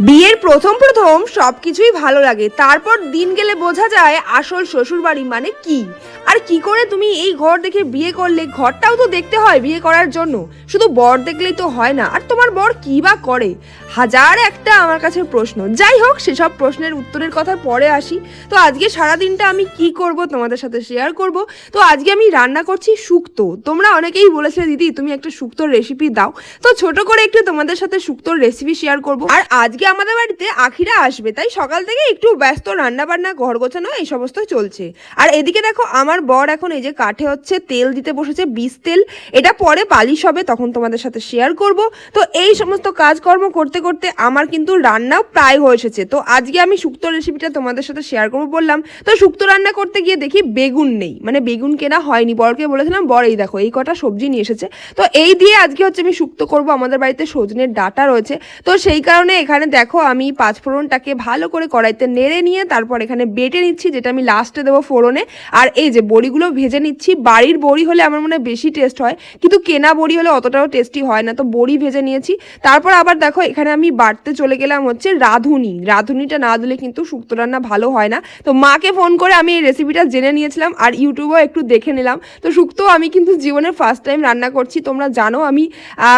বিয়ের প্রথম প্রথম সব কিছুই ভালো লাগে। তারপর দিন গেলে বোঝা যায় আসল শ্বশুর বাড়ি মানে কি। আর কি করে তুমি এই ঘর দেখে বিয়ে করলে? ঘরটাও তো দেখতে হয় বিয়ে করার জন্য। শুধু বর দেখলেই তো হয় না। আর তোমার বর কি বা করে? হাজার একটা আমার কাছে প্রশ্ন। যাই হোক, সেসব প্রশ্নের উত্তরের কথা পরে আসি। তো আজকে সারা দিনটা আমি কি করব তোমাদের সাথে শেয়ার করব? তো আজকে আমি রান্না করছি শুক্তো। তোমরা অনেকেই বলেছিলে, দিদি, তুমি একটা শুক্তোর রেসিপি দাও। তো ছোট করে একটু তোমাদের সাথে শুক্তোর রেসিপি শেয়ার করব। আর আজকে আমাদের বাড়িতে আখিরা আসবে, তাই সকাল থেকে একটু ব্যস্ত রান্না বান্না ঘর গোছানো, এই সমস্ত চলছে। আর এদিকে দেখো, আমার বর এখন এই যে কাঠে হচ্ছে তেল দিতে বসেছে, বিষ তেল। এটা পরে পালিশ হবে, তখন তোমাদের সাথে শেয়ার করব। তো এই সমস্ত কাজকর্ম করতে করতে আমার কিন্তু রান্নাও প্রায় হয়ে এসেছে। তো আজকে আমি শুক্তো রেসিপিটা তোমাদের সাথে শেয়ার করব বললাম। তো শুক্তো রান্না করতে গিয়ে দেখি বেগুন নেই মানে বেগুন কেনা হয়নি। বরকে বলেছিলাম, বর, এই দেখো, এই কটা সবজি নিয়ে এসেছে। তো এই দিয়ে আজকে হচ্ছে আমি শুক্তো করব। আমাদের বাড়িতে সজনের ডাটা রয়েছে। তো সেই কারণে এখানে দেখো, আমি পাঁচ ফোড়নটাকে ভালো করে কড়াইতে নেড়ে নিয়ে তারপর এখানে বেটে নিচ্ছি, যেটা আমি লাস্টে দেবো ফোড়নে। আর এই যে বড়িগুলো ভেজে নিচ্ছি, বাড়ির বড়ি হলে আমার মনে হয় বেশি টেস্ট হয়, কিন্তু কেনা বড়ি হলে অতটাও টেস্টি হয় না। তো বড়ি ভেজে নিয়েছি। তারপর আবার দেখো, এখানে আমি বাড়তে চলে গেলাম হচ্ছে রাঁধুনি। রাঁধুনিটা না দিলে কিন্তু শুক্তো রান্না ভালো হয় না। তো মাকে ফোন করে আমি এই রেসিপিটা জেনে নিয়েছিলাম আর ইউটিউবেও একটু দেখে নিলাম। তো শুক্তো আমি কিন্তু জীবনের ফার্স্ট টাইম রান্না করছি, তোমরা জানো আমি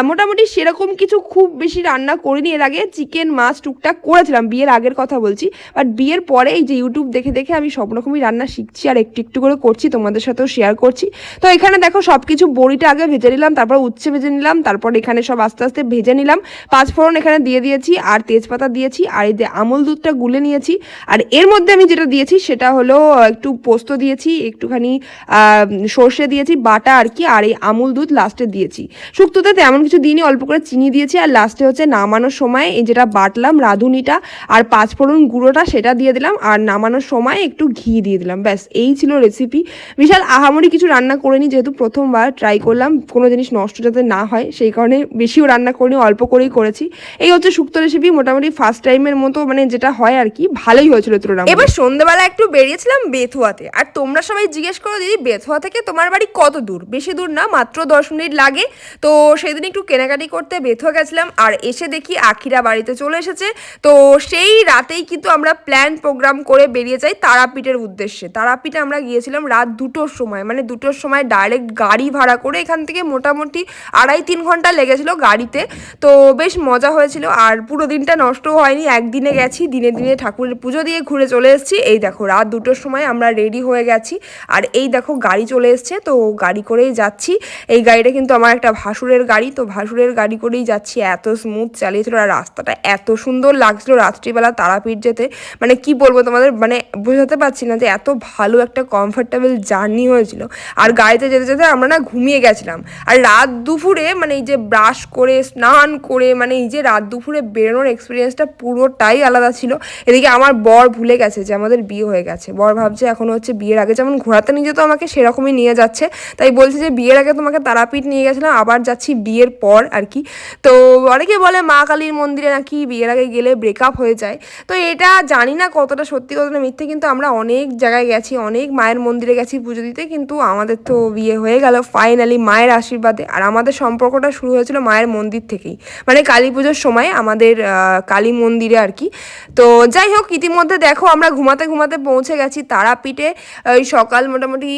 মোটামুটি সেরকম কিছু খুব বেশি রান্না করিনি। এর আগে চিকেন মাছ টুকটাক করেছিলাম, বিয়ের আগের কথা বলছি বাট বিয়ের পরে এই যে ইউটিউব দেখে দেখে আমি সব রকমই রান্না শিখছি আর একটু একটু করে করছি, তোমাদের সাথেও শেয়ার করছি। তো এখানে দেখো সব কিছু বড়িটা আগে ভেজে নিলাম, তারপর উচ্ছে ভেজে নিলাম, তারপর এখানে সব আস্তে আস্তে ভেজে নিলাম। পাঁচ ফোড়ন এখানে দিয়ে দিয়েছি, আর তেজপাতা দিয়েছি, আর এই যে আমল দুধটা গুলে নিয়েছি, আর এর মধ্যে আমি যেটা দিয়েছি সেটা হলো একটু পোস্ত দিয়েছি, একটুখানি সর্ষে দিয়েছি, বাটা আর কি, আর এই আমুল দুধ লাস্টে দিয়েছি। শুক্তোতে তেমন কিছু দিইনি, অল্প করে চিনি দিয়েছি, আর লাস্টে হচ্ছে নামানোর সময় এই যেটা বাটলাম রাঁধুনিটা আর পাঁচফোড়ন গুঁড়োটা সেটা দিয়ে দিলাম আর নামানোর সময় একটু ঘি দিয়ে দিলাম। ব্যাস, এই ছিল রেসিপি বিশাল আহামরি কিছু রান্না করিনি, যেহেতু প্রথমবার ট্রাই করলাম, কোনো জিনিস নষ্ট যাতে না হয়, সেই কারণে বেশিও রান্না করিনি, অল্প করেই করেছি। এই হচ্ছে শুক্তো রেসিপি মোটামুটি ফার্স্ট টাইমের মতো মানে যেটা হয় আর কি, ভালোই হয়েছিল তুলনা এবার সন্ধ্যেবেলা একটু বেরিয়েছিলাম বেথুয়াতে, আর তোমরা সবাই জিজ্ঞেস করো দিদি, বেথুয়া থেকে তোমার বাড়ি কত দূর? বেশি দূর না, মাত্র দশ মিনিট লাগে। তো সেদিন একটু কেনাকাটি করতে বেথুয়া গেছিলাম, আর এসে দেখি আখিরা বাড়িতে চলে এসেছে। তো সেই রাতেই কিন্তু আমরা প্ল্যান প্রোগ্রাম করে বেরিয়ে যাই তারাপীঠের উদ্দেশ্যে। তারাপীঠে আমরা গিয়েছিলাম রাত দুটোর সময়। মানে দুটোর সময় ডাইরেক্ট গাড়ি ভাড়া করে এখান থেকে মোটামুটি আড়াই তিন ঘণ্টা লেগেছিল গাড়িতে। তো বেশ মজা হয়েছিল। আর পুরো দিনটা নষ্ট হয়নি। একদিনে গেছি, দিনে দিনে ঠাকুরের পুজো দিয়ে ঘুরে চলে এসেছি। এই দেখো, রাত দুটোর সময় আমরা রেডি হয়ে গেছি। আর এই দেখো, গাড়ি চলে এসছে। তো গাড়ি করেই যাচ্ছি। এই গাড়িটা কিন্তু আমার একটা ভাসুরের গাড়ি। তো ভাসুরের গাড়ি করেই যাচ্ছি। এত স্মুথ চালিয়েছিল। আর রাস্তাটা এত সুন্দর লাগছিল রাত্রিবেলা তারাপীঠ যেতে। মানে কি বলব তোমাদের? মানে বোঝাতে পারছি না যে এত ভালো একটা কমফোর্টেবল জার্নি হয়েছিল। আর গাড়িতে যেতে যেতে আমরা না ঘুমিয়ে গেছিলাম। আর রাত দুপুরে মানে এই যে ব্রাশ করে, স্নান করে মানে এই যে রাত দুপুরে বেরোনোর এক্সপিরিয়েন্সটা পুরোটাই আলাদা ছিল। এদিকে আমার বর ভুলে গেছে যে আমাদের বিয়ে হয়ে গেছে। বর ভাবছে এখন হচ্ছে বিয়ের আগে যেমন ঘোরাতে নিয়ে যেত আমাকে সেরকমই নিয়ে যাচ্ছে। তাই বলছে যে বিয়ের আগে তোমাকে তারাপীঠ নিয়ে গেছিলাম, আবার যাচ্ছি বিয়ের পর আর কি। তো অনেকে বলে মা কালীর মন্দিরে নাকি বিয়ের আগে গেলে ব্রেকআপ হয়ে যায়। তো এটা জানি না কতটা সত্যি, কতটা মিথ্যে, কিন্তু আমরা অনেক জায়গায় গেছি, অনেক মায়ের মন্দিরে গেছি পুজো দিতে, কিন্তু আমাদের তো বিয়ে হয়ে গেল ফাইনালি মায়ের আশীর্বাদে। আর আমাদের সম্পর্কটা শুরু হয়েছিল মায়ের মন্দির থেকেই। মানে কালী পুজোর সময় আমাদের কালী মন্দিরে আর কি। তো যাই হোক, ইতিমধ্যে দেখো আমরা ঘুমাতে ঘুমাতে পৌঁছে গেছি তারাপীঠে। ওই সকাল মোটামুটি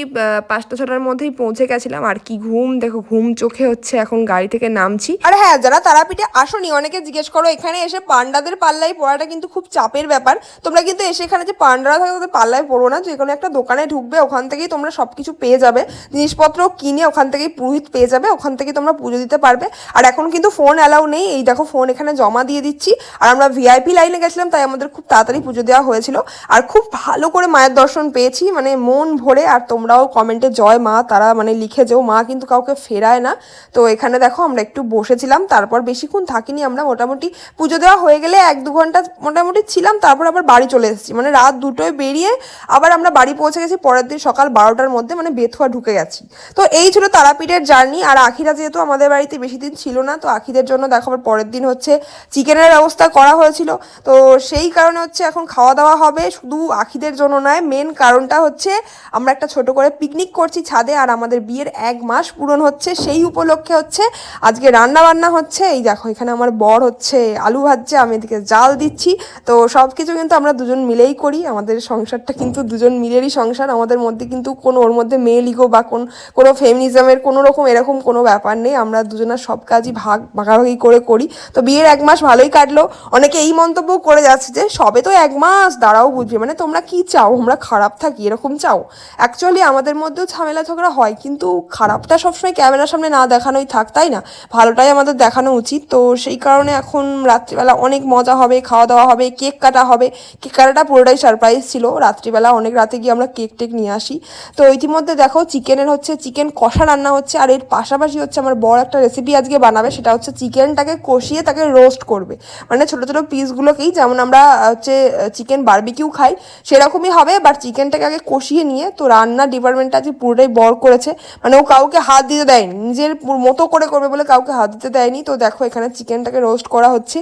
পাঁচটা ছটার মধ্যেই পৌঁছে গেছিলাম। আর কি ঘুম, দেখো ঘুম চোখে হচ্ছে, এখন গাড়ি থেকে নামছি। আর হ্যাঁ যারা তারাপীঠে আসনি, অনেকে জিজ্ঞেস করো, এখানে এসে পান্ডাদের পাল্লায় পড়াটা কিন্তু খুব চাপের ব্যাপার। তোমরা কিন্তু এসে এখানে যে পান্ডারা থাকে তাদের পাল্লায় পড়ো না যে কোনো একটা দোকানে ঢুকবে, ওখান থেকেই তোমরা সব কিছু পেয়ে যাবে। জিনিসপত্র কিনে ওখান থেকেই পুরোহিত পেয়ে যাবে, ওখান থেকে তোমরা পুজো দিতে পারবে। আর এখন কিন্তু ফোন অ্যালাউ নেই, এই দেখো ফোন এখানে জমা দিয়ে দিচ্ছি। আর আমরা ভিআইপি লাইনে গেছিলাম, তাই আমাদের খুব তাড়াতাড়ি পুজো দেওয়া হয়েছিল। আর খুব ভালো করে মায়ের দর্শন পেয়েছি মানে মন ভরে, আর তোমরাও কমেন্টে জয় মা, তারা মানে লিখে যেও, মা কিন্তু কাউকে ফেরায় না। তো এখানে দেখো আমরা একটু বসেছিলাম, তারপর বেশিক্ষণ থাকিনি আমরা, মোটামুটি পুজো দেওয়া হয়ে গেলে এক দু ঘণ্টা মোটামুটি ছিলাম, তারপর আবার বাড়ি চলে এসেছি। মানে রাত দুটোয় বেরিয়ে আবার আমরা বাড়ি পৌঁছে গেছি, পরের দিন সকাল বারোটার মধ্যে মানে বেথুয়া ঢুকে গেছি। তো এই ছিল তারাপীঠের জার্নি, আর আখিরা যেহেতু আমাদের বাড়িতে বেশি দিন ছিল না, তো আখিদের জন্য দেখো আবার পরের দিন হচ্ছে চিকেনের ব্যবস্থা করা হয়েছিল। তো সেই কারণে হচ্ছে এখন খাওয়া দাওয়া হবে, শুধু আখিদের জন্য নয় মেন কারণটা হচ্ছে আমরা একটা ছোট করে পিকনিক করছি ছাদে, আর আমাদের বিয়ের এক মাস পূরণ হচ্ছে। সেই উপলক্ষে হচ্ছে আজকে রান্না বান্না হচ্ছে। এই দেখো এখানে আমার বর হচ্ছে আলু ভাজছে হচ্ছে আমি এদিকে জাল দিচ্ছি। তো সব কিছু কিন্তু আমরা দুজন মিলেই করি। আমাদের সংসারটা কিন্তু দুজন মিলেরই সংসার। আমাদের মধ্যে কিন্তু কোনো, ওর মধ্যে মেল ইগো বা কোন, কোনো ফেমিনিজমের কোনো রকম এরকম কোনো ব্যাপার নেই। আমরা দুজনের সব কাজই ভাগ, ভাগাভাগি করে করি। তো বিয়ের এক মাস ভালোই কাটলো। অনেকে এই মন্তব্য করে যাচ্ছে যে, সবে তো এক মাস, দাঁড়াও বুঝবে। মানে তোমরা কি চাও? আমরা খারাপ থাকি, এরকম চাও? অ্যাকচুয়ালি আমাদের মধ্যেও ঝামেলা ঝগড়া হয়, কিন্তু খারাপটা সবসময় ক্যামেরার সামনে না দেখানোই থাক, তাই না? ভালোটাই আমাদের দেখানো উচিত। তো সেই কারণে এখন রাত্রিবেলা অনেক মজা হবে খাওয়া দাওয়া হবে, কেক কাটা হবে। কেক কাটাটা পুরোটাই সারপ্রাইজ ছিল। রাত্রিবেলা অনেক রাতে গিয়ে আমরা কেক টেক নিয়ে আসি। তো ইতিমধ্যে দেখো চিকেনের হচ্ছে, চিকেন কষা রান্না হচ্ছে, আর এর পাশাপাশি হচ্ছে আমার বড় একটা রেসিপি আজকে বানাবে, সেটা হচ্ছে চিকেনটাকে কষিয়ে তাকে রোস্ট করবে। মানে ছোটো ছোটো পিসগুলোকেই যেমন আমরা হচ্ছে চিকেন বারবিকিউ খাই, সেরকমই হবে বাট চিকেনটাকে আগে কষিয়ে নিয়ে, তো রান্নার ডিপার্টমেন্টটা আজকে পুরোটাই বর করেছে মানে ও কাউকে হাত দিতে দেয়নি, নিজের মতো করে করবে বলে কাউকে হাত দিতে দেয়নি। তো দেখো এখানে চিকেনটাকে রোস্ট করা হচ্ছে।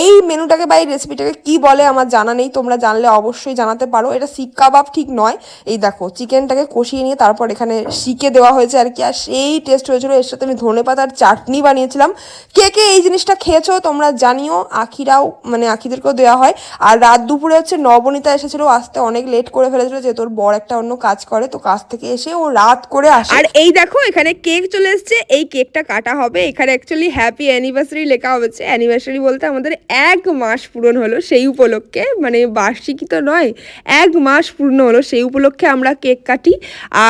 এই মেনুটাকে বা এই রেসিপিটাকে কি বলে আমার জানা নেই, তোমরা জানলে অবশ্যই জানাতে পারো। এটা শিক কাবাব ঠিক নয়। এই দেখো, চিকেনটাকে কষিয়ে নিয়ে তারপর এখানে শিকে দেওয়া হয়েছে আর কি। আর সেই টেস্ট হয়েছিল, এর সাথে আমি ধনে পাতার চাটনি বানিয়েছিলাম। কে কে এই জিনিসটা খেয়েছো তোমরা জানিও, আখিরাও মানে আখিদেরকেও দেওয়া হয়। আর রাত দুপুরে হচ্ছে নবনীতা এসেছিল আসতে অনেক লেট করে ফেলেছিল যে তোর বর একটা অন্য কাজ করে, তো কাজ থেকে এসে ও রাত করে আসে। আর এই দেখো, এখানে কেক চলে এসেছে, এই কেকটা কাটা হবে। এখানে অ্যাকচুয়ালি হ্যাপি অ্যানিভার্সারি লেখা হয়েছে। অ্যানিভার্সারি বলতে আমাদের এক মাস পূরণ হলো সেই উপলক্ষে মানে বার্ষিকী তো নয়, এক মাস পূর্ণ হলো সেই উপলক্ষে আমরা কেক কাটি।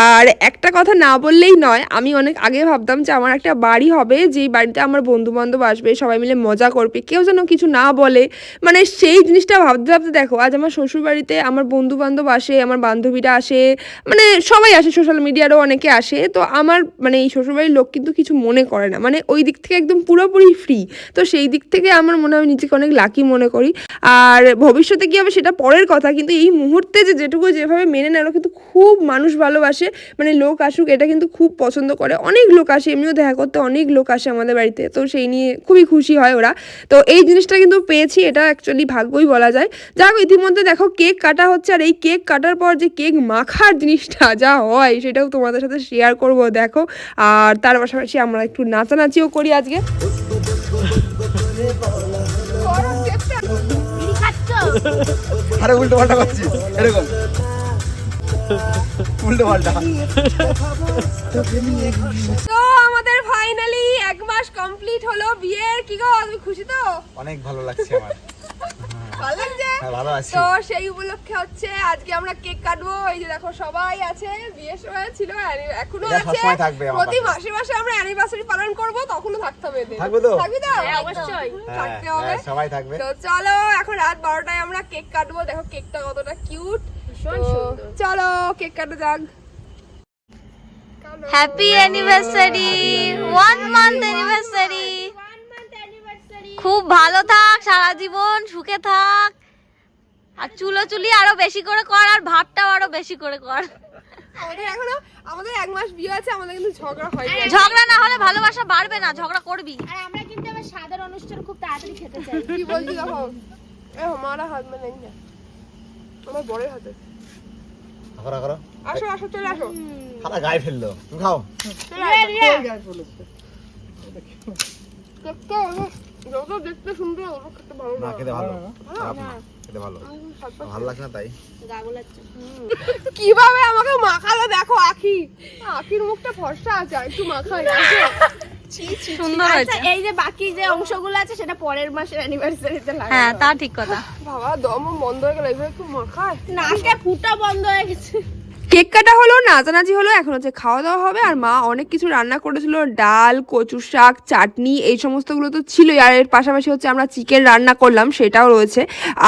আর একটা কথা না বললেই নয়, আমি অনেক আগে ভাবতাম যে আমার একটা বাড়ি হবে, যেই বাড়িতে আমার বন্ধু বান্ধব আসবে, সবাই মিলে মজা করবে, কেউ যেন কিছু না বলে। মানে সেই জিনিসটা ভাবতে ভাবতে দেখো, আজ আমার শ্বশুর বাড়িতে আমার বন্ধু বান্ধব আসে, আমার বান্ধবীরা আসে মানে সবাই আসে সোশ্যাল মিডিয়ারও অনেকে আসে, তো আমার মানে এই শ্বশুরবাড়ির লোক কিন্তু কিছু মনে করে না। মানে ওই দিক থেকে একদম পুরোপুরি ফ্রি তো সেই দিক থেকে আমার মনে হয় নিজেকে অনেক লাকি মনে করি। আর ভবিষ্যতে কী হবে সেটা পরের কথা, কিন্তু এই মুহূর্তে যে যেটুকু যেভাবে মেনে নেলো কিন্তু খুব মানুষ ভালোবাসে মানে লোক আসুক, এটা কিন্তু খুব পছন্দ করে। অনেক লোক আসে, এমনিও দেখা করতে অনেক লোক আসে আমাদের বাড়িতে, তো সেই নিয়ে খুবই খুশি হয় ওরা। তো এই জিনিসটা কিন্তু পেয়েছি, এটা অ্যাকচুয়ালি ভাগ্যই বলা যায়। যাক, ইতিমধ্যে দেখো কেক কাটা হচ্ছে, আর এই কেক কাটার পর যে কেক মাখার জিনিসটা যা হয়, সেটাও তোমাদের সাথে শেয়ার করব, দেখো। আর তার পাশাপাশি আমরা একটু নাচানাচিও করি আজকে। আরে উল্টো পাল্টা করছিস এরকম। উল্টো পাল্টা। তো আমাদের ফাইনালি এক মাস কমপ্লিট হলো বিয়ের। কি গো তুমি খুশি তো? অনেক ভালো লাগছে আমার। ভালো লাগছে হ্যাঁ ভালো আছি। তো সেই উপলক্ষে হচ্ছে আজকে আমরা কেক কাটবো। এই যে দেখো সবাই আছে বিয়ের সময় ছিল এখনও আছে। প্রতি মাসে মাসে আমরা অ্যানিভার্সারি পালন করব তখনও থাকতে হবে থাকবে তো? থাকবি তো? অবশ্যই। হ্যাঁ থাকতে হবে। হ্যাঁ, সবাই থাকবে। তো চলো এখন রাত বারোটায় আমরা কেক কাটবো। দেখো কেকটা কতটা কিউট চলো কেক কাটা যাক। Happy anniversary one month anniversary খুব ভালো থাক সারা জীবন সুখে থাক। আর চুলো চুলি আরও বেশি করে কর আর ভাবটাও আরও বেশি করে কর। আমাদের এখনও আমাদের এক মাস বিয়ে আছে আমাদের কিন্তু ঝগড়া হয় ঝগড়া না হলে ভালোবাসা বাড়বে না ঝগড়া করবি। আর আমরা কিন্তু আবার সাদের অনুষ্ঠান খুব তাড়াতাড়ি খেতে চাই। কি বলছি দেখো? এ আমারা হাত মানে আমার বড়ের হাতে। আখরা আখরা আসো আসো চলে আসো। খানা গায়ে ফেলল। খাও চলে আসো। গায়ে ফেলল যত দেখতে সুন্দর অত খেতে ভালো না না। খেতে ভালো। খারাপ না খেতে ভালো। ভালো লাগছে না তাই? কীভাবে আমাকে মাখালো দেখো আখি। আখির মুখটা ফর্সা আছে আর একটু মাখাই। সুন্দর আচ্ছা হয়েছে। এই যে বাকি যে অংশগুলো আছে সেটা পরের মাসের অ্যানিভার্সারিতে লাগে হ্যাঁ তা ঠিক কথা। বাবা দম বন্ধ হয়ে গেল এইভাবে একটু মাখায়। নাকে ফুটা বন্ধ হয়ে গেছে। কেক কাটা হলো, নাচানাচি হলো, এখন হচ্ছে খাওয়া দাওয়া হবে। আর মা অনেক কিছু রান্না করেছিল, ডাল কচু শাক, চাটনি, এই সমস্তগুলো তো ছিলই। আর এর পাশাপাশি হচ্ছে আমরা চিকেন রান্না করলাম, সেটাও রয়েছে।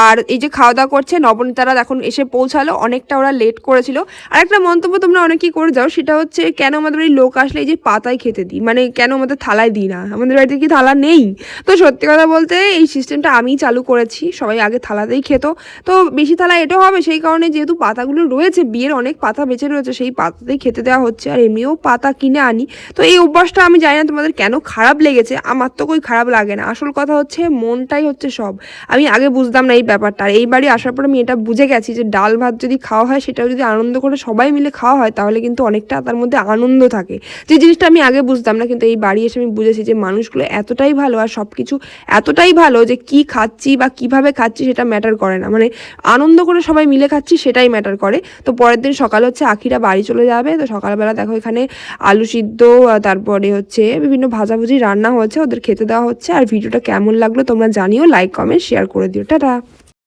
আর এই যে খাওয়া দাওয়া করছে, নবনীতারা এখন এসে পৌঁছালো। অনেকটা ওরা লেট করেছিল। আর একটা মন্তব্য তোমরা অনেকেই করে যাও, সেটা হচ্ছে কেন আমাদের বাড়ির লোক আসলে এই যে পাতায় খেতে দিই? মানে কেন আমাদের থালায় দিই না? আমাদের বাড়িতে কি থালা নেই? তো সত্যি কথা বলতে এই সিস্টেমটা আমি চালু করেছি। সবাই আগে থালাতেই খেত। তো বেশি থালা এটাও হবে, সেই কারণে যেহেতু পাতাগুলো রয়েছে, বিয়ের অনেক পাতা পাতা বেঁচে রয়েছে, সেই পাতাতেই খেতে দেওয়া হচ্ছে। আর এমনিও পাতা কিনে আনি। তো এই অভ্যাসটা আমি জানি না তোমাদের কেন খারাপ লেগেছে। আমার তো কই খারাপ লাগে না। আসল কথা হচ্ছে, মনটাই হচ্ছে সব। আমি আগে বুঝতাম না এই ব্যাপারটা। আর এই বাড়ি আসার পর আমি এটা বুঝে গেছি যে ডাল ভাত যদি খাওয়া হয়, সেটাও যদি আনন্দ করে সবাই মিলে খাওয়া হয়, তাহলে কিন্তু অনেকটা তার মধ্যে আনন্দ থাকে। যে জিনিসটা আমি আগে বুঝতাম না, কিন্তু এই বাড়ি এসে আমি বুঝেছি যে মানুষগুলো এতটাই ভালো আর সব কিছু এতটাই ভালো যে কি খাচ্ছি বা কীভাবে খাচ্ছি, সেটা ম্যাটার করে না। মানে আনন্দ করে সবাই মিলে খাচ্ছি, সেটাই ম্যাটার করে। তো পরের দিন সকালে হচ্ছে আখিরা বাড়ি চলে যাবে। তো সকালবেলা দেখো এখানে আলু সিদ্ধ তারপরে হচ্ছে বিভিন্ন ভাজাভুজি রান্না হচ্ছে, ওদের খেতে দেওয়া হচ্ছে। আর ভিডিওটা কেমন লাগল তোমরা জানিও লাইক কমেন্ট শেয়ার করে দিও। টাটা!